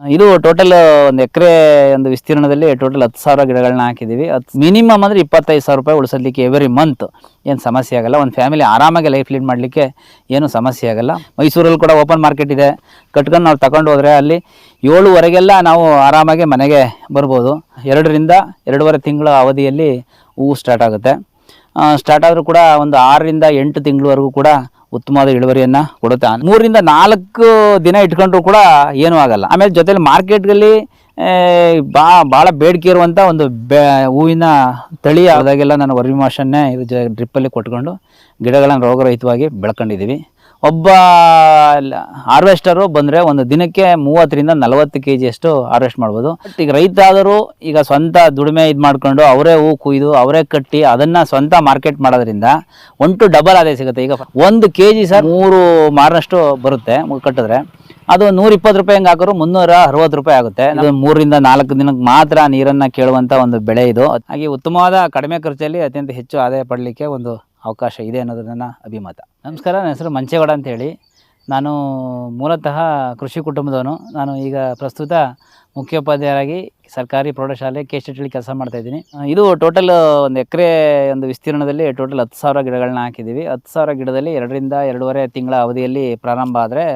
ಇದು ಟೋಟಲ್ ಒಂದು ಎಕರೆ ಒಂದು ವಿಸ್ತೀರ್ಣದಲ್ಲಿ ಟೋಟಲ್ ಹತ್ತು ಸಾವಿರ ಗಿಡಗಳನ್ನ ಹಾಕಿದ್ದೀವಿ. ಮಿನಿಮಮ್ ಅಂದರೆ ಇಪ್ಪತ್ತೈದು ಸಾವಿರ ರೂಪಾಯಿ ಉಳಿಸಲಿಕ್ಕೆ ಎವ್ರಿ ಮಂತ್ ಏನು ಸಮಸ್ಯೆ ಆಗಲ್ಲ. ಒಂದು ಫ್ಯಾಮಿಲಿ ಆರಾಮಾಗಿ ಲೈಫ್ ಲೀಡ್ ಮಾಡಲಿಕ್ಕೆ ಏನು ಸಮಸ್ಯೆ ಆಗಲ್ಲ. ಮೈಸೂರಲ್ಲಿ ಕೂಡ ಓಪನ್ ಮಾರ್ಕೆಟ್ ಇದೆ. ಕಟ್ಕೊಂಡು ನಾವು ತಗೊಂಡು ಹೋದರೆ ಅಲ್ಲಿ ಏಳುವರೆಗೆಲ್ಲ ನಾವು ಆರಾಮಾಗಿ ಮನೆಗೆ ಬರ್ಬೋದು. ಎರಡರಿಂದ ಎರಡೂವರೆ ತಿಂಗಳ ಅವಧಿಯಲ್ಲಿ ಹೂವು ಸ್ಟಾರ್ಟ್ ಆಗುತ್ತೆ. ಸ್ಟಾರ್ಟ್ ಆದರೂ ಕೂಡ ಒಂದು ಆರರಿಂದ ಎಂಟು ತಿಂಗಳವರೆಗೂ ಕೂಡ ಉತ್ತಮವಾದ ಇಳುವರಿಯನ್ನು ಕೊಡುತ್ತೆ ಮೂರಿಂದ ನಾಲ್ಕು ದಿನ ಇಟ್ಕೊಂಡ್ರು ಕೂಡ ಏನೂ ಆಗಲ್ಲ. ಆಮೇಲೆ ಜೊತೆಲಿ ಮಾರ್ಕೆಟ್ಗಳಲ್ಲಿ ಬಾ ಭಾಳ ಬೇಡಿಕೆ ಇರುವಂಥ ಒಂದು ಬೆ, ಹೂವಿನ ತಳಿ ಆದಾಗೆಲ್ಲ ನಾನು ವರ್ಮಿಮಾಷನ್ನೇ ಇದು ಜ, ಡ್ರಿಪ್ಪಲ್ಲಿ ಕೊಟ್ಕೊಂಡು ಗಿಡಗಳನ್ನು ರೋಗರಹಿತವಾಗಿ ಬೆಳ್ಕೊಂಡಿದ್ದೀವಿ. ಒಬ್ಬ ಹಾರ್ವೆಸ್ಟರು ಬಂದರೆ ಒಂದು ದಿನಕ್ಕೆ ಮೂವತ್ತರಿಂದ ನಲವತ್ತು ಕೆ ಜಿಯಷ್ಟು ಹಾರ್ವೆಸ್ಟ್ ಮಾಡ್ಬೋದು. ಬಟ್ ಈಗ ರೈತ ಆದರೂ ಈಗ ಸ್ವಂತ ದುಡಿಮೆ ಇದು ಮಾಡ್ಕೊಂಡು ಅವರೇ ಹೂ ಕುಯ್ದು ಅವರೇ ಕಟ್ಟಿ ಅದನ್ನು ಸ್ವಂತ ಮಾರ್ಕೆಟ್ ಮಾಡೋದ್ರಿಂದ ಒನ್ ಟು ಡಬಲ್ ಆದಾಯ ಸಿಗುತ್ತೆ. ಈಗ ಒಂದು ಕೆ ಜಿ ಸರ್ ಮೂರು ಮಾರನಷ್ಟು ಬರುತ್ತೆ ಕಟ್ಟಿದ್ರೆ. ಅದು ನೂರ ಇಪ್ಪತ್ತು ರೂಪಾಯಿ ಹಂಗೆ ಹಾಕಿದ್ರು ಮುನ್ನೂರ ಅರವತ್ತು ರೂಪಾಯಿ ಆಗುತ್ತೆ. ಅದು ಮೂರರಿಂದ ನಾಲ್ಕು ದಿನಕ್ಕೆ ಮಾತ್ರ ನೀರನ್ನು ಕೇಳುವಂಥ ಒಂದು ಬೆಳೆ ಇದು. ಹಾಗೆ ಉತ್ತಮವಾದ ಕಡಿಮೆ ಖರ್ಚಲ್ಲಿ ಅತ್ಯಂತ ಹೆಚ್ಚು ಆದಾಯ ಪಡಲಿಕ್ಕೆ ಒಂದು ಅವಕಾಶ ಇದೆ ಅನ್ನೋದು ನನ್ನ ಅಭಿಮತ. ನಮಸ್ಕಾರ, ನನ್ನ ಹೆಸರು ಮಂಚೇಗೌಡ ಅಂತೇಳಿ. ನಾನು ಮೂಲತಃ ಕೃಷಿ ಕುಟುಂಬದವನು. ನಾನು ಈಗ ಪ್ರಸ್ತುತ ಮುಖ್ಯೋಪಾಧ್ಯಾಯರಾಗಿ ಸರ್ಕಾರಿ ಪ್ರೌಢಶಾಲೆ, ಕೆ ಸ್ಟೇಟಲ್ಲಿ ಕೆಲಸ ಮಾಡ್ತಾಯಿದ್ದೀನಿ ಇದು ಟೋಟಲ್ ಒಂದು ಎಕರೆ ಒಂದು ವಿಸ್ತೀರ್ಣದಲ್ಲಿ ಟೋಟಲ್ ಹತ್ತು ಸಾವಿರ ಗಿಡಗಳನ್ನ ಹಾಕಿದ್ದೀವಿ. ಹತ್ತು ಸಾವಿರ ಗಿಡದಲ್ಲಿ ಎರಡರಿಂದ ಎರಡೂವರೆ ತಿಂಗಳ ಅವಧಿಯಲ್ಲಿ ಪ್ರಾರಂಭ ಆದರೆ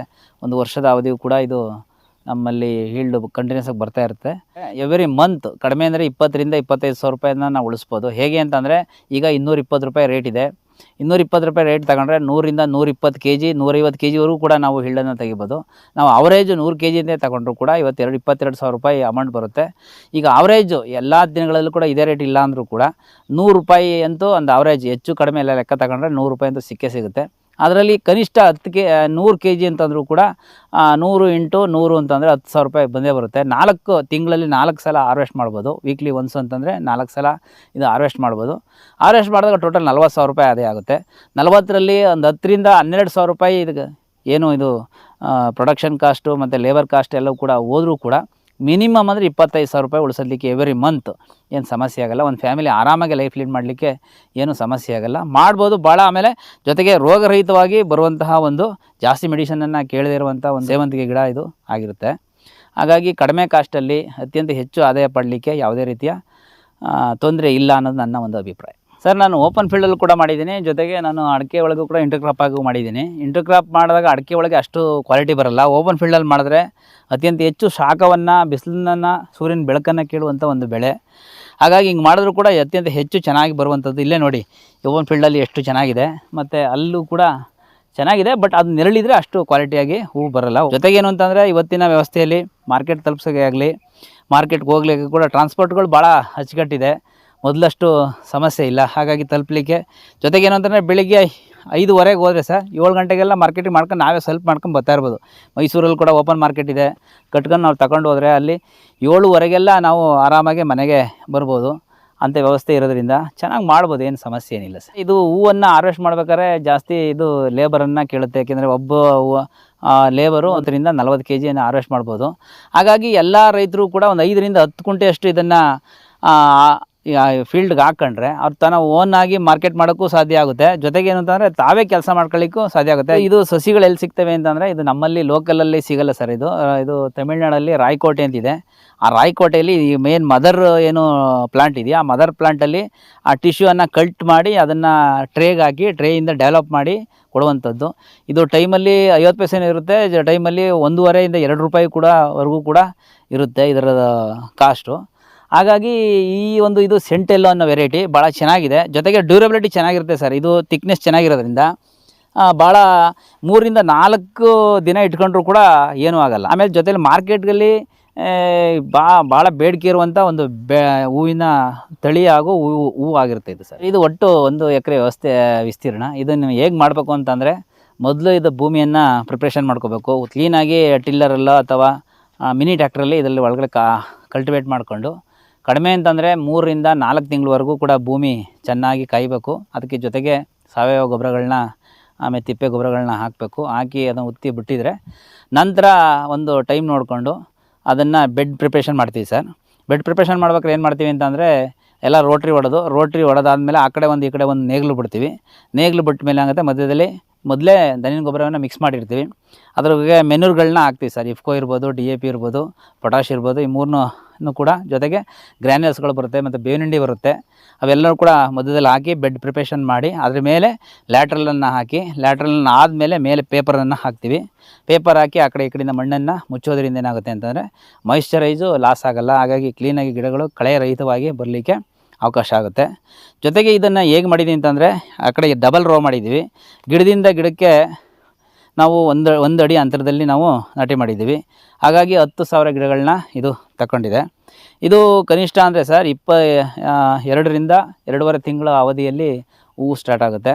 ಒಂದು ವರ್ಷದ ಅವಧಿಯು ಕೂಡ ಇದು ನಮ್ಮಲ್ಲಿ ಹೀಲ್ಡ್ ಕಂಟಿನ್ಯೂಸ್ ಆಗಿ ಬರ್ತಾ ಇರುತ್ತೆ. ಎವ್ರಿ ಮಂತ್ ಕಡಿಮೆ ಅಂದರೆ ಇಪ್ಪತ್ತರಿಂದ ಇಪ್ಪತ್ತೈದು ಸಾವಿರ ರೂಪಾಯಿನ ನಾವು ಉಳಿಸ್ಬೋದು. ಹೇಗೆ ಅಂತಂದರೆ ಈಗ ಇನ್ನೂರ ಇಪ್ಪತ್ತು ರೂಪಾಯಿ ರೇಟ್ ಇದೆ. ಇನ್ನೂರ ಇಪ್ಪತ್ತು ರೂಪಾಯಿ ರೇಟ್ ತಗೊಂಡ್ರೆ ನೂರಿಂದ ನೂರ ಇಪ್ಪತ್ತು ಕೆ ಜಿ ನೂರೈವತ್ತು ಕೆ ಜಿವರೆಗೂ ಕೂಡ ನಾವು ಹಿಳ್ಳನ್ನು ತೆಗಿಬೋದು. ನಾವು ಅವರೇಜು ನೂರು ಕೆ ಜಿಯಿಂದ ತಗೊಂಡ್ರು ಕೂಡ ಇವತ್ತೆರಡು ಇಪ್ಪತ್ತೆರಡು ಸಾವಿರ ರೂಪಾಯಿ ಅಮೌಂಟ್ ಬರುತ್ತೆ. ಈಗ ಅವರೇಜು ಎಲ್ಲ ದಿನಗಳಲ್ಲೂ ಕೂಡ ಇದೇ ರೇಟ್ ಇಲ್ಲ ಅಂದರೂ ಕೂಡ ನೂರು ರೂಪಾಯಿ ಅಂತೂ ಒಂದು ಅವರೇಜ್ ಹೆಚ್ಚು ಕಡಿಮೆ ಎಲ್ಲ ಲೆಕ್ಕ ತಗೊಂಡ್ರೆ ನೂರು ರೂಪಾಯಿ ಅಂತೂ ಸಿಕ್ಕೇ ಸಿಗುತ್ತೆ. ಅದರಲ್ಲಿ ಕನಿಷ್ಠ ಹತ್ತು ಕೆ ನೂರು ಕೆ ಜಿ ಅಂತಂದರೂ ಕೂಡ ನೂರು ಇಂಟು ನೂರು ಅಂತಂದರೆ ಹತ್ತು ಸಾವಿರ ರೂಪಾಯಿ ಬಂದೇ ಬರುತ್ತೆ. ನಾಲ್ಕು ತಿಂಗಳಲ್ಲಿ ನಾಲ್ಕು ಸಲ ಹಾರ್ವೆಸ್ಟ್ ಮಾಡ್ಬೋದು. ವೀಕ್ಲಿ ಒನ್ಸ್ ಅಂತಂದರೆ ನಾಲ್ಕು ಸಲ ಇದು ಹಾರ್ವೆಸ್ಟ್ ಮಾಡ್ಬೋದು. ಹಾರ್ವೆಸ್ಟ್ ಮಾಡಿದಾಗ ಟೋಟಲ್ ನಲ್ವತ್ತು ಸಾವಿರ ರೂಪಾಯಿ ಅದೇ ಆಗುತ್ತೆ. ನಲ್ವತ್ತರಲ್ಲಿ ಒಂದು ಹತ್ತರಿಂದ ಹನ್ನೆರಡು ಸಾವಿರ ರೂಪಾಯಿ ಇದು ಏನು ಇದು ಪ್ರೊಡಕ್ಷನ್ ಕಾಸ್ಟು ಮತ್ತು ಲೇಬರ್ ಕಾಸ್ಟ್ ಎಲ್ಲವೂ ಕೂಡ ಹೋದರೂ ಕೂಡ ಮಿನಿಮಮ್ ಅಂದರೆ ಇಪ್ಪತ್ತೈದು ಸಾವಿರ ರೂಪಾಯಿ ಉಳಿಸಲಿಕ್ಕೆ ಎವ್ರಿ ಮಂತ್ ಏನು ಸಮಸ್ಯೆ ಆಗಲ್ಲ. ಒಂದು ಫ್ಯಾಮಿಲಿ ಆರಾಮಾಗಿ ಲೈಫ್ ಲೀಡ್ ಮಾಡಲಿಕ್ಕೆ ಏನು ಸಮಸ್ಯೆ ಆಗಲ್ಲ. ಮಾಡ್ಬೋದು ಭಾಳ ಆಮೇಲೆ ಜೊತೆಗೆ ರೋಗರಹಿತವಾಗಿ ಬರುವಂತಹ ಒಂದು ಜಾಸ್ತಿ ಮೆಡಿಷನನ್ನು ಕೇಳದಿರುವಂಥ ಒಂದು ಸೇವಂತಿಗೆ ಗಿಡ ಇದು ಆಗಿರುತ್ತೆ. ಹಾಗಾಗಿ ಕಡಿಮೆ ಕಾಸ್ಟಲ್ಲಿ ಅತ್ಯಂತ ಹೆಚ್ಚು ಆದಾಯ ಪಡಲಿಕ್ಕೆ ಯಾವುದೇ ರೀತಿಯ ತೊಂದರೆ ಇಲ್ಲ ಅನ್ನೋದು ನನ್ನ ಒಂದು ಅಭಿಪ್ರಾಯ. ಸರ್, ನಾನು ಓಪನ್ ಫೀಲ್ಡಲ್ಲೂ ಕೂಡ ಮಾಡಿದ್ದೀನಿ. ಜೊತೆಗೆ ನಾನು ಅಡಿಕೆ ಒಳಗೂ ಕೂಡ ಇಂಟರ್ ಕ್ರಾಪ್ ಆಗು ಮಾಡಿದ್ದೀನಿ. ಇಂಟರ್ ಕ್ರಾಪ್ ಮಾಡಿದಾಗ ಅಡಿಕೆ ಒಳಗೆ ಅಷ್ಟು ಕ್ವಾಲಿಟಿ ಬರಲ್ಲ. ಓಪನ್ ಫೀಲ್ಡಲ್ಲಿ ಮಾಡಿದ್ರೆ ಅತ್ಯಂತ ಹೆಚ್ಚು ಶಾಖವನ್ನು, ಬಿಸಿಲನ್ನು, ಸೂರ್ಯನ ಬೆಳಕನ್ನು ಕೇಳುವಂಥ ಒಂದು ಬೆಳೆ. ಹಾಗಾಗಿ ಹಿಂಗೆ ಮಾಡಿದ್ರೂ ಕೂಡ ಅತ್ಯಂತ ಹೆಚ್ಚು ಚೆನ್ನಾಗಿ ಬರುವಂಥದ್ದು ಇಲ್ಲೇ ನೋಡಿ. ಓಪನ್ ಫೀಲ್ಡಲ್ಲಿ ಎಷ್ಟು ಚೆನ್ನಾಗಿದೆ. ಮತ್ತು ಅಲ್ಲೂ ಕೂಡ ಚೆನ್ನಾಗಿದೆ ಬಟ್ ಅದು ನೆರಳಿದ್ರೆ ಅಷ್ಟು ಕ್ವಾಲಿಟಿಯಾಗಿ ಹೂವು ಬರಲ್ಲ. ಜೊತೆಗೇನು ಅಂತಂದರೆ ಇವತ್ತಿನ ವ್ಯವಸ್ಥೆಯಲ್ಲಿ ಮಾರ್ಕೆಟ್ ತಲುಪಿಸೋಕೆ ಆಗಲಿ ಮಾರ್ಕೆಟ್ಗೆ ಹೋಗ್ಲಿಕ್ಕೆ ಕೂಡ ಟ್ರಾನ್ಸ್ಪೋರ್ಟ್ಗಳು ಭಾಳ ಅಚ್ಚುಕಟ್ಟಿದೆ. ಮೊದಲಷ್ಟು ಸಮಸ್ಯೆ ಇಲ್ಲ. ಹಾಗಾಗಿ ತಲುಪಲಿಕ್ಕೆ. ಜೊತೆಗೆ ಏನಂತಂದರೆ ಬೆಳಿಗ್ಗೆ ಐದುವರೆಗೆ ಹೋದರೆ ಸರ್, ಏಳು ಗಂಟೆಗೆಲ್ಲ ಮಾರ್ಕೆಟಿಗೆ ಮಾಡ್ಕೊಂಡು ನಾವೇ ಸ್ವಲ್ಪ ಮಾಡ್ಕೊಂಡು ಬರ್ತಾ ಇರ್ಬೋದು. ಮೈಸೂರಲ್ಲಿ ಕೂಡ ಓಪನ್ ಮಾರ್ಕೆಟ್ ಇದೆ. ಕಟ್ಕೊಂಡು ನಾವು ತಗೊಂಡು ಹೋದರೆ ಅಲ್ಲಿ ಏಳುವರೆಗೆಲ್ಲ ನಾವು ಆರಾಮಾಗಿ ಮನೆಗೆ ಬರ್ಬೋದು. ಅಂತ ವ್ಯವಸ್ಥೆ ಇರೋದ್ರಿಂದ ಚೆನ್ನಾಗಿ ಮಾಡ್ಬೋದು, ಏನು ಸಮಸ್ಯೆ ಏನಿಲ್ಲ ಸರ್. ಇದು ಹೂವನ್ನು ಹಾರ್ವೆಸ್ಟ್ ಮಾಡ್ಬೇಕಾದ್ರೆ ಜಾಸ್ತಿ ಇದು ಲೇಬರನ್ನು ಕೇಳುತ್ತೆ. ಯಾಕೆಂದರೆ ಒಬ್ಬ ಹೂವು ಲೇಬರು ಅದರಿಂದ ನಲವತ್ತು ಕೆ ಜಿಯನ್ನು ಹಾರ್ವೆಸ್ಟ್ ಮಾಡ್ಬೋದು. ಹಾಗಾಗಿ ಎಲ್ಲ ರೈತರು ಕೂಡ ಒಂದು ಐದರಿಂದ ಹತ್ತು ಕುಂಟೆಯಷ್ಟು ಇದನ್ನು ಫೀಲ್ಡ್ಗೆ ಹಾಕೊಂಡ್ರೆ ಅವ್ರು ತನ್ನ ಓನ್ ಆಗಿ ಮಾರ್ಕೆಟ್ ಮಾಡೋಕ್ಕೂ ಸಾಧ್ಯ ಆಗುತ್ತೆ. ಜೊತೆಗೆ ಏನು ಅಂತಂದರೆ ತಾವೇ ಕೆಲಸ ಮಾಡ್ಕೊಳ್ಳಿಕ್ಕೂ ಸಾಧ್ಯ ಆಗುತ್ತೆ. ಇದು ಸಸಿಗಳು ಎಲ್ಲಿ ಸಿಗ್ತವೆ ಅಂತಂದರೆ ಇದು ನಮ್ಮಲ್ಲಿ ಲೋಕಲಲ್ಲಿ ಸಿಗಲ್ಲ ಸರ್ ಇದು. ಇದು ತಮಿಳ್ನಾಡಲ್ಲಿ ರಾಯ್ಕೋಟೆ ಅಂತಿದೆ. ಆ ರಾಯ್ಕೋಟೆಯಲ್ಲಿ ಈ ಮೇನ್ ಮದರ್ ಏನು ಪ್ಲಾಂಟ್ ಇದೆಯಾ? ಆ ಮದರ್ ಪ್ಲಾಂಟಲ್ಲಿ ಆ ಟಿಶ್ಯೂವನ್ನು ಕಲ್ಟ್ ಮಾಡಿ ಅದನ್ನು ಟ್ರೇಗೆ ಹಾಕಿ ಟ್ರೇಯಿಂದ ಡೆವಲಪ್ ಮಾಡಿ ಕೊಡುವಂಥದ್ದು. ಇದು ಟೈಮಲ್ಲಿ ಐವತ್ತು ಪೈಸೆ ಇರುತ್ತೆ. ಟೈಮಲ್ಲಿ ಒಂದೂವರೆಯಿಂದ ಎರಡು ರೂಪಾಯಿ ಕೂಡ ವರೆಗೂ ಕೂಡ ಇರುತ್ತೆ ಇದರ ಕಾಸ್ಟು ಹಾಗಾಗಿ ಈ ಒಂದು ಇದು ಸೆಂಟೆಲ್ಲೋ ಅನ್ನೋ ವೆರೈಟಿ ಭಾಳ ಚೆನ್ನಾಗಿದೆ. ಜೊತೆಗೆ ಡ್ಯೂರಬಿಲಿಟಿ ಚೆನ್ನಾಗಿರುತ್ತೆ ಸರ್ ಇದು ತಿಕ್ನೆಸ್ ಚೆನ್ನಾಗಿರೋದ್ರಿಂದ ಭಾಳ ಮೂರಿಂದ ನಾಲ್ಕು ದಿನ ಇಟ್ಕೊಂಡ್ರೂ ಕೂಡ ಏನೂ ಆಗಲ್ಲ. ಆಮೇಲೆ ಜೊತೆಲಿ ಮಾರ್ಕೆಟ್ಗಲ್ಲಿ ಬಾ ಭಾಳ ಬೇಡಿಕೆ ಇರುವಂಥ ಒಂದು ಬೆ, ಹೂವಿನ ತಳಿ ಹಾಗೂ ಹೂವು ಹೂವು ಆಗಿರುತ್ತೆ ಇದು ಸರ್ ಇದು ಒಟ್ಟು ಒಂದು ಎಕರೆ ವ್ಯವಸ್ಥೆ, ವಿಸ್ತೀರ್ಣ. ಇದನ್ನು ಹೇಗೆ ಮಾಡಬೇಕು ಅಂತಂದರೆ, ಮೊದಲು ಇದು ಭೂಮಿಯನ್ನು ಪ್ರಿಪ್ರೇಷನ್ ಮಾಡ್ಕೋಬೇಕು. ಕ್ಲೀನಾಗಿ ಟಿಲ್ಲರಲ್ಲೋ ಅಥವಾ ಮಿನಿ ಟ್ಯಾಕ್ಟ್ರಲ್ಲಿ ಇದರಲ್ಲಿ ಒಳಗಡೆ ಕಾ ಕಲ್ಟಿವೇಟ್ ಮಾಡಿಕೊಂಡು ಕಡಿಮೆ ಅಂತಂದರೆ ಮೂರರಿಂದ ನಾಲ್ಕು ತಿಂಗಳವರೆಗೂ ಕೂಡ ಭೂಮಿ ಚೆನ್ನಾಗಿ ಕಾಯಬೇಕು. ಅದಕ್ಕೆ ಜೊತೆಗೆ ಸಾವಯವ ಗೊಬ್ಬರಗಳನ್ನ ಆಮೇಲೆ ತಿಪ್ಪೆ ಗೊಬ್ಬರಗಳನ್ನ ಹಾಕಬೇಕು. ಹಾಕಿ ಅದನ್ನು ಉತ್ತಿ ಬಿಟ್ಟಿದ್ರೆ ನಂತರ ಒಂದು ಟೈಮ್ ನೋಡಿಕೊಂಡು ಅದನ್ನು ಬೆಡ್ ಪ್ರಿಪ್ರೇಷನ್ ಮಾಡ್ತೀವಿ ಸರ್. ಬೆಡ್ ಪ್ರಿಪ್ರೇಷನ್ ಮಾಡ್ಬೇಕಾದ್ರೆ ಏನು ಮಾಡ್ತೀವಿ ಅಂತಂದರೆ ಎಲ್ಲ ರೋಟ್ರಿ ಹೊಡೆದು ರೋಟ್ರಿ ಹೊಡೆದಾದ್ಮೇಲೆ ಆ ಕಡೆ ಒಂದು, ಈ ಕಡೆ ಒಂದು ನೇಗ್ಲು ಬಿಡ್ತೀವಿ. ನೇಗ್ಲು ಬಿಟ್ಟ ಮೇಲೆ ಆಗುತ್ತೆ ಮಧ್ಯದಲ್ಲಿ ಮೊದಲೇ ದನಿನ ಗೊಬ್ಬರವನ್ನು ಮಿಕ್ಸ್ ಮಾಡಿರ್ತೀವಿ. ಅದ್ರಾಗೆ ಮೆನೂರ್ಗಳನ್ನ ಹಾಕ್ತೀವಿ ಸರ್. ಇಫ್ಕೋ ಇರ್ಬೋದು, ಡಿ ಎ ಪಿ ಇರ್ಬೋದು ಪೊಟಾಶ್ ಇರ್ಬೋದು, ಈ ಮೂರನ್ನೂ ಕೂಡ ಜೊತೆಗೆ ಗ್ರ್ಯಾನ್ಯೂಲ್ಸ್ಗಳು ಬರುತ್ತೆ ಮತ್ತು ಬೇವಿನಿಂಡಿ ಬರುತ್ತೆ. ಅವೆಲ್ಲರೂ ಕೂಡ ಮಧ್ಯದಲ್ಲಿ ಹಾಕಿ ಬೆಡ್ ಪ್ರಿಪ್ರೇಷನ್ ಮಾಡಿ ಅದ್ರ ಮೇಲೆ ಲ್ಯಾಟ್ರಲನ್ನು ಹಾಕಿ ಲ್ಯಾಟ್ರಲನ್ನು ಆದಮೇಲೆ ಮೇಲೆ ಪೇಪರನ್ನು ಹಾಕ್ತೀವಿ. ಪೇಪರ್ ಹಾಕಿ ಆ ಕಡೆ ಈ ಕಡೆಯಿಂದ ಮಣ್ಣನ್ನು ಮುಚ್ಚೋದ್ರಿಂದ ಏನಾಗುತ್ತೆ ಅಂತಂದರೆ ಮಾಯಿಶ್ಚರೈಸು ಲಾಸ್ ಆಗಲ್ಲ. ಹಾಗಾಗಿ ಕ್ಲೀನಾಗಿ ಗಿಡಗಳು ಕಳೆ ರಹಿತವಾಗಿ ಬರಲಿಕ್ಕೆ ಅವಕಾಶ ಆಗುತ್ತೆ. ಜೊತೆಗೆ ಇದನ್ನು ಹೇಗೆ ಮಾಡಿದ್ದೀವಿ ಅಂತಂದರೆ ಆ ಕಡೆ ಡಬಲ್ ರೋ ಮಾಡಿದ್ದೀವಿ ಗಿಡದಿಂದ ಗಿಡಕ್ಕೆ ನಾವು ಒಂದು ಒಂದು ಅಡಿ ಅಂತರದಲ್ಲಿ ನಾವು ನಾಟಿ ಮಾಡಿದ್ದೀವಿ ಹಾಗಾಗಿ ಹತ್ತು ಸಾವಿರ ಗಿಡಗಳನ್ನ ಇದು ತಗೊಂಡಿದೆ ಇದು ಕನಿಷ್ಠ ಅಂದರೆ ಸರ್ ಇಪ್ಪ ಎರಡರಿಂದ ಎರಡೂವರೆ ತಿಂಗಳ ಅವಧಿಯಲ್ಲಿ ಹೂವು ಸ್ಟಾರ್ಟ್ ಆಗುತ್ತೆ.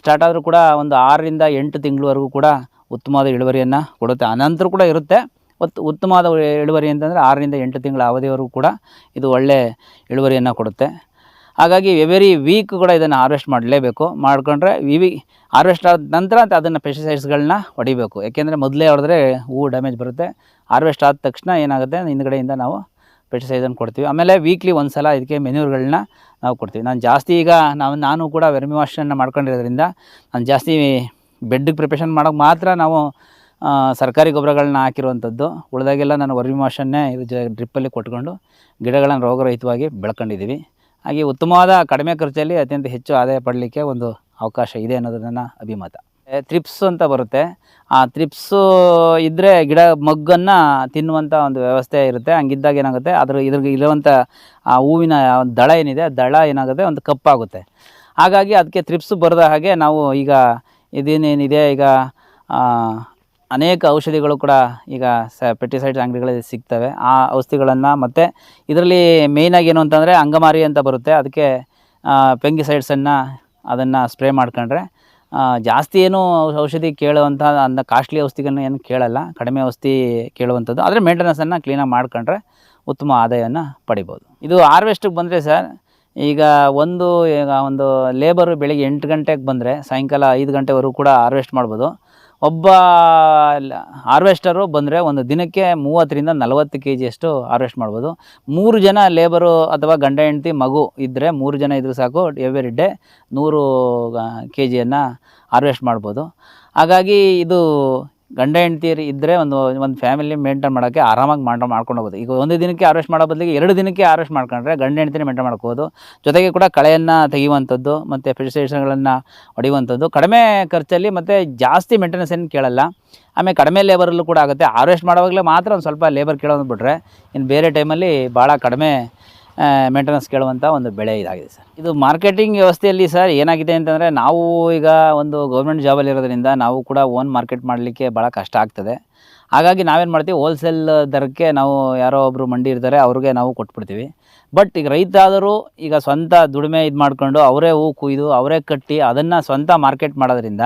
ಸ್ಟಾರ್ಟ್ ಆದರೂ ಕೂಡ ಒಂದು ಆರರಿಂದ ಎಂಟು ತಿಂಗಳವರೆಗೂ ಕೂಡ ಉತ್ತಮವಾದ ಇಳುವರಿಯನ್ನು ಕೊಡುತ್ತೆ. ಅನಂತರ ಕೂಡ ಇರುತ್ತೆ. ಒತ್ತು, ಉತ್ತಮವಾದ ಇಳುವರಿ ಅಂತಂದರೆ ಆರರಿಂದ ಎಂಟು ತಿಂಗಳ ಅವಧಿವರೆಗೂ ಕೂಡ ಇದು ಒಳ್ಳೆಯ ಇಳುವರಿಯನ್ನು ಕೊಡುತ್ತೆ. ಹಾಗಾಗಿ ಎವೆರಿ ವೀಕ್ ಕೂಡ ಇದನ್ನು ಹಾರ್ವೆಸ್ಟ್ ಮಾಡಲೇಬೇಕು. ಮಾಡಿಕೊಂಡ್ರೆ ವಿವಿ ಹಾರ್ವೆಸ್ಟ್ ಆದ ನಂತರ ಅದನ್ನು ಪೆಸ್ಟಿಸೈಡ್ಸ್ಗಳನ್ನ ಹೊಡಿಬೇಕು. ಯಾಕೆಂದರೆ ಮೊದಲೇ ಹೊಡೆದ್ರೆ ಹೂವು ಡ್ಯಾಮೇಜ್ ಬರುತ್ತೆ. ಹಾರ್ವೆಸ್ಟ್ ಆದ ತಕ್ಷಣ ಏನಾಗುತ್ತೆ? ಹಿಂದ್ಗಡೆಯಿಂದ ನಾವು ಪೆಸ್ಟಿಸೈಡನ್ನು ಕೊಡ್ತೀವಿ. ಆಮೇಲೆ ವೀಕ್ಲಿ ಒಂದು ಸಲ ಇದಕ್ಕೆ ಮೆನ್ಯೂರ್ಗಳನ್ನ ನಾವು ಕೊಡ್ತೀವಿ. ನಾನು ಜಾಸ್ತಿ ಈಗ ನಾವು, ನಾನು ಕೂಡ ವೆರ್ಮಿ ವಾಶನ್ನು ಮಾಡ್ಕೊಂಡಿರೋದ್ರಿಂದ ನಾನು ಜಾಸ್ತಿ ಬೆಡ್ಗೆ ಪ್ರಿಪ್ರೇಷನ್ ಮಾಡೋಕೆ ಮಾತ್ರ ನಾವು ಸರ್ಕಾರಿ ಗೊಬ್ಬರಗಳನ್ನ ಹಾಕಿರುವಂಥದ್ದು ಉಳಿದಾಗೆಲ್ಲ ನಾನು ವರ್ಮಿ ವಾಶನ್ನೇ ಇದು ಜ ಡ್ರಿಪ್ಪಲ್ಲಿ ಕೊಟ್ಕೊಂಡು ಗಿಡಗಳನ್ನು ರೋಗರಹಿತವಾಗಿ ಬೆಳ್ಕೊಂಡಿದ್ದೀವಿ. ಹಾಗೆ ಉತ್ತಮವಾದ ಕಡಿಮೆ ಖರ್ಚಲ್ಲಿ ಅತ್ಯಂತ ಹೆಚ್ಚು ಆದಾಯ ಪಡಲಿಕ್ಕೆ ಒಂದು ಅವಕಾಶ ಇದೆ ಅನ್ನೋದು ನನ್ನ ಅಭಿಮತ. ತ್ರಿಪ್ಸ್ ಅಂತ ಬರುತ್ತೆ. ಆ ತ್ರಿಪ್ಸು ಇದ್ದರೆ ಗಿಡ ಮಗ್ಗನ್ನು ತಿನ್ನುವಂಥ ಒಂದು ವ್ಯವಸ್ಥೆ ಇರುತ್ತೆ. ಹಂಗಿದ್ದಾಗ ಏನಾಗುತ್ತೆ? ಅದ್ರ ಇದ್ರ ಇರುವಂಥ ಆ ಹೂವಿನ ದಳ ಏನಿದೆ, ಆ ದಳ ಏನಾಗುತ್ತೆ? ಒಂದು ಕಪ್ಪಾಗುತ್ತೆ. ಹಾಗಾಗಿ ಅದಕ್ಕೆ ತ್ರಿಪ್ಸು ಬರದ ಹಾಗೆ ನಾವು ಈಗ ಇದೇನೇನಿದೆ? ಈಗ ಅನೇಕ ಔಷಧಿಗಳು ಕೂಡ ಈಗ ಸ ಪೆಟ್ಟಿಸೈಡ್ಸ್ ಅಂಗಡಿಗಳಲ್ಲಿ ಸಿಗ್ತವೆ. ಆ ಔಷಧಿಗಳನ್ನು ಮತ್ತು ಇದರಲ್ಲಿ ಮೇಯ್ನಾಗಿ ಏನು ಅಂತಂದರೆ ಅಂಗಮಾರಿ ಅಂತ ಬರುತ್ತೆ. ಅದಕ್ಕೆ ಪೆಂಗಿಸೈಡ್ಸನ್ನು ಅದನ್ನು ಸ್ಪ್ರೇ ಮಾಡ್ಕೊಂಡ್ರೆ ಜಾಸ್ತಿ ಏನು ಔಷಧಿ ಕೇಳುವಂಥ ಅಂದ ಕಾಸ್ಟ್ಲಿ ಔಷಧಿಗಳನ್ನ ಏನು ಕೇಳಲ್ಲ. ಕಡಿಮೆ ಔಷಧಿ ಕೇಳುವಂಥದ್ದು. ಆದರೆ ಮೇಂಟೆನೆನ್ಸನ್ನು ಕ್ಲೀನಾಗಿ ಮಾಡ್ಕೊಂಡ್ರೆ ಉತ್ತಮ ಆದಾಯವನ್ನು ಪಡಿಬೋದು. ಇದು ಹಾರ್ವೆಸ್ಟಿಗೆ ಬಂದರೆ ಸರ್ ಈಗ ಒಂದು ಈಗ ಒಂದು ಲೇಬರು ಬೆಳಿಗ್ಗೆ ಎಂಟು ಗಂಟೆಗೆ ಬಂದರೆ, ಸಾಯಂಕಾಲ ಐದು ಗಂಟೆವರೆಗೂ ಕೂಡ ಹಾರ್ವೆಸ್ಟ್ ಮಾಡ್ಬೋದು. ಒಬ್ಬ ಹಾರ್ವೆಸ್ಟರು ಬಂದರೆ ಒಂದು ದಿನಕ್ಕೆ ಮೂವತ್ತರಿಂದ ನಲವತ್ತು ಕೆ ಜಿಯಷ್ಟು ಹಾರ್ವೆಸ್ಟ್ ಮಾಡ್ಬೋದು. ಮೂರು ಜನ ಲೇಬರು ಅಥವಾ ಗಂಡ, ಹೆಂಡತಿ, ಮಗು ಇದ್ದರೆ ಮೂರು ಜನ ಇದ್ದರೂ ಸಾಕು. ಎವ್ರಿ ಡೇ ನೂರು ಕೆ ಜಿಯನ್ನು ಹಾರ್ವೆಸ್ಟ್ ಮಾಡ್ಬೋದು. ಹಾಗಾಗಿ ಇದು ಗಂಡ ಹೆಂಡ್ತಿಯರು ಇದ್ದರೆ ಒಂದು ಒಂದು ಫ್ಯಾಮಿಲಿ ಮೇಂಟೈನ್ ಮಾಡೋಕ್ಕೆ ಆರಾಮಾಗಿ ಮಾಡ ಮಾಡ್ಕೊಂಡು ಹೋಗೋದು. ಈಗ ಒಂದು ದಿನಕ್ಕೆ ಹಾರ್ವೆಸ್ಟ್ ಮಾಡೋ ಬದಲಿಗೆ ಎರಡು ದಿನಕ್ಕೆ ಹಾರ್ವೆಸ್ಟ್ ಮಾಡ್ಕೊಂಡ್ರೆ ಗಂಡ ಹೆಂಡ್ತಿನೇ ಮೇಂಟೈನ್ ಮಾಡ್ಕೋಬೋದು ಜೊತೆಗೆ ಕೂಡ ಕಳೆಯನ್ನು ತೆಗೆಯುವಂಥದ್ದು, ಮತ್ತು ಪೆಸ್ಟಿಸೈಡ್ಸ್ಗಳನ್ನು ಹೊಡೆಯುವಂಥದ್ದು ಕಡಿಮೆ ಖರ್ಚಲ್ಲಿ ಮತ್ತು ಜಾಸ್ತಿ ಮೇಂಟೆನೆನ್ಸ್ ಏನು ಕೇಳಲ್ಲ. ಆಮೇಲೆ ಕಡಿಮೆ ಲೇಬರಲ್ಲೂ ಕೂಡ ಆಗುತ್ತೆ. ಹಾರ್ವೆಸ್ಟ್ ಮಾಡೋವಾಗಲೇ ಮಾತ್ರ ಒಂದು ಸ್ವಲ್ಪ ಲೇಬರ್ ಕೇಳೋದು ಬಿಟ್ಟರೆ ಇನ್ನು ಬೇರೆ ಟೈಮಲ್ಲಿ ಭಾಳ ಕಡಿಮೆ ಮೇಂಟೆನೆನ್ಸ್ ಕೇಳುವಂಥ ಒಂದು ಬೆಳೆ ಇದಾಗಿದೆ ಸರ್. ಇದು ಮಾರ್ಕೆಟಿಂಗ್ ವ್ಯವಸ್ಥೆಯಲ್ಲಿ ಸರ್ ಏನಾಗಿದೆ ಅಂತಂದರೆ ನಾವು ಈಗ ಒಂದು ಗೌರ್ಮೆಂಟ್ ಜಾಬಲ್ಲಿರೋದ್ರಿಂದ ನಾವು ಕೂಡ ಓನ್ ಮಾರ್ಕೆಟ್ ಮಾಡಲಿಕ್ಕೆ ಭಾಳ ಕಷ್ಟ ಆಗ್ತದೆ. ಹಾಗಾಗಿ ನಾವೇನು ಮಾಡ್ತೀವಿ ಹೋಲ್ಸೇಲ್ ದರಕ್ಕೆ ನಾವು ಯಾರೋ ಒಬ್ಬರು ಮಂಡಿ ಇರ್ತಾರೆ, ಅವ್ರಿಗೆ ನಾವು ಕೊಟ್ಬಿಡ್ತೀವಿ. ಬಟ್ ಈಗ ರೈತ ಆದರೂ ಈಗ ಸ್ವಂತ ದುಡಿಮೆ ಇದು ಮಾಡ್ಕೊಂಡು ಅವರೇ ಹೂ ಕುಯ್ದು, ಅವರೇ ಕಟ್ಟಿ ಅದನ್ನು ಸ್ವಂತ ಮಾರ್ಕೆಟ್ ಮಾಡೋದ್ರಿಂದ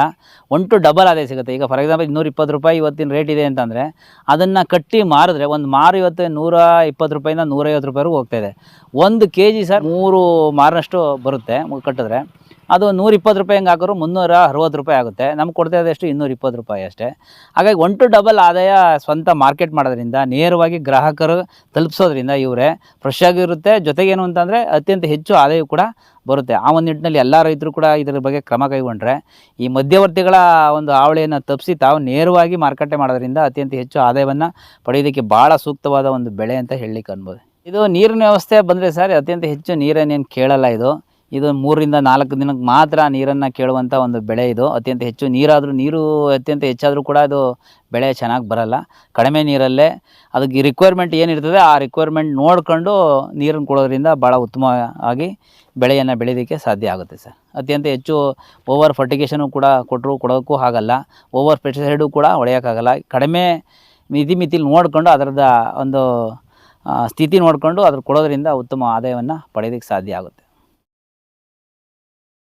ಒನ್ ಟು ಡಬಲ್ ಆದಾಯ ಸಿಗುತ್ತೆ. ಈಗ ಫಾರ್ ಎಕ್ಸಾಂಪಲ್ ಇನ್ನೂರ ಇಪ್ಪತ್ತು ರೂಪಾಯಿ ಇವತ್ತಿನ ರೇಟ್ ಇದೆ ಅಂತಂದರೆ ಅದನ್ನು ಕಟ್ಟಿ ಮಾರಿದ್ರೆ ಒಂದು ಮಾರು ಇವತ್ತು ನೂರ ಇಪ್ಪತ್ತು ರೂಪಾಯಿಂದ ನೂರೈವತ್ತು ರೂಪಾಯಿವರೆಗೂ ಹೋಗ್ತಾಯಿದೆ ಒಂದು ಕೆ ಜಿ ಸರ್ ಮೂರು ಮಾರಿನಷ್ಟು ಬರುತ್ತೆ ಕಟ್ಟಿದ್ರೆ. ಅದು ನೂರ ಇಪ್ಪತ್ತು ರೂಪಾಯಿ ಹಂಗೆ ಹಾಕಿದ್ರು ಮುನ್ನೂರ ಅರವತ್ತು ರೂಪಾಯಿ ಆಗುತ್ತೆ. ನಮ್ಗೆ ಕೊಡ್ತಾ ಇದ್ದಷ್ಟು ಇನ್ನೂರ ಇಪ್ಪತ್ತು ರೂಪಾಯಿ ಅಷ್ಟೇ. ಹಾಗಾಗಿ ಒನ್ ಟು ಡಬಲ್ ಆದಾಯ ಸ್ವಂತ ಮಾರ್ಕೆಟ್ ಮಾಡೋದ್ರಿಂದ, ನೇರವಾಗಿ ಗ್ರಾಹಕರು ತಲುಪಿಸೋದ್ರಿಂದ ಇವರೇ ಫ್ರೆಶ್ ಆಗಿರುತ್ತೆ ಜೊತೆಗೇನು ಅಂತಂದರೆ ಅತ್ಯಂತ ಹೆಚ್ಚು ಆದಾಯ ಕೂಡ ಬರುತ್ತೆ. ಆ ಒಂದು ನಿಟ್ಟಿನಲ್ಲಿ ಎಲ್ಲ ರೈತರು ಕೂಡ ಇದರ ಬಗ್ಗೆ ಕ್ರಮ ಕೈಗೊಂಡ್ರೆ ಈ ಮಧ್ಯವರ್ತಿಗಳ ಒಂದು ಹಾವಳಿಯನ್ನು ತಪ್ಪಿಸಿ ತಾವು ನೇರವಾಗಿ ಮಾರುಕಟ್ಟೆ ಮಾಡೋದ್ರಿಂದ ಅತ್ಯಂತ ಹೆಚ್ಚು ಆದಾಯವನ್ನು ಪಡೆಯೋದಕ್ಕೆ ಭಾಳ ಸೂಕ್ತವಾದ ಒಂದು ಬೆಳೆ ಅಂತ ಹೇಳಲಿಕ್ಕೆ ಅನ್ಬೋದು. ಇದು ನೀರಿನ ವ್ಯವಸ್ಥೆ ಬಂದರೆ ಸರ್ ಅತ್ಯಂತ ಹೆಚ್ಚು ನೀರನ್ನೇನು ಕೇಳಲ್ಲ ಇದು. ಇದು ಮೂರರಿಂದ ನಾಲ್ಕು ದಿನಕ್ಕೆ ಮಾತ್ರ ನೀರನ್ನು ಕೇಳುವಂಥ ಒಂದು ಬೆಳೆ ಇದು. ಅತ್ಯಂತ ಹೆಚ್ಚು ನೀರಾದರೂ, ನೀರು ಅತ್ಯಂತ ಹೆಚ್ಚಾದರೂ ಕೂಡ ಅದು ಬೆಳೆ ಚೆನ್ನಾಗಿ ಬರಲ್ಲ. ಕಡಿಮೆ ನೀರಲ್ಲೇ ಅದಕ್ಕೆ ರಿಕ್ವೈರ್ಮೆಂಟ್ ಏನಿರ್ತದೆ, ಆ ರಿಕ್ವೈರ್ಮೆಂಟ್ ನೋಡಿಕೊಂಡು ನೀರನ್ನು ಕೊಡೋದ್ರಿಂದ ಭಾಳ ಉತ್ತಮವಾಗಿ ಬೆಳೆಯನ್ನು ಬೆಳೆಯೋದಕ್ಕೆ ಸಾಧ್ಯ ಆಗುತ್ತೆ ಸರ್. ಅತ್ಯಂತ ಹೆಚ್ಚು ಓವರ್ ಫರ್ಟಿಗೇಷನು ಕೂಡ ಕೊಟ್ಟರು ಕೊಡೋಕ್ಕೂ ಆಗಲ್ಲ. ಓವರ್ ಪೆಸ್ಟಿಸೈಡು ಕೂಡ ಹೊಡೆಯೋಕ್ಕಾಗಲ್ಲ. ಕಡಿಮೆ ಮಿತಿ ಮಿತಿಲಿ ನೋಡಿಕೊಂಡು ಅದರದ ಒಂದು ಸ್ಥಿತಿ ನೋಡಿಕೊಂಡು ಅದ್ರ ಕೊಡೋದ್ರಿಂದ ಉತ್ತಮ ಆದಾಯವನ್ನು ಪಡೆಯೋದಕ್ಕೆ ಸಾಧ್ಯ ಆಗುತ್ತೆ.